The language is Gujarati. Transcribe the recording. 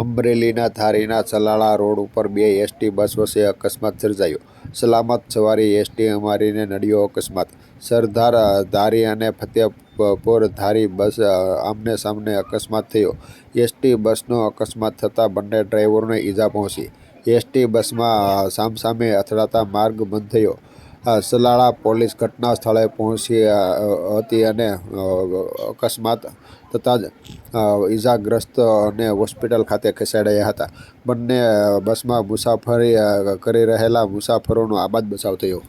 અમરેલીના ધારીના સલાળા રોડ ઉપર બે એસટી બસ વચ્ચે અકસ્માત સર્જાયો. સલામત સવારી એસટી અમારીને નડ્યો અકસ્માત. સરદાર ધારી અને ફતેપુર ધારી બસ આમને સામને અકસ્માત થયો. એસટી બસનો અકસ્માત થતાં બંને ડ્રાઈવરોને ઈજા પહોંચી. એસટી બસમાં સામસામે અથડાતા માર્ગ બંધ થયો. સલાળા પોલીસ ઘટના સ્થળે પહોંચી હતી અને અકસ્માત થતાં જ ઈજાગ્રસ્તને હોસ્પિટલ ખાતે ખસેડાયા હતા. બંને બસમાં મુસાફરી કરી રહેલા મુસાફરોનો આબાદ બચાવ થયો.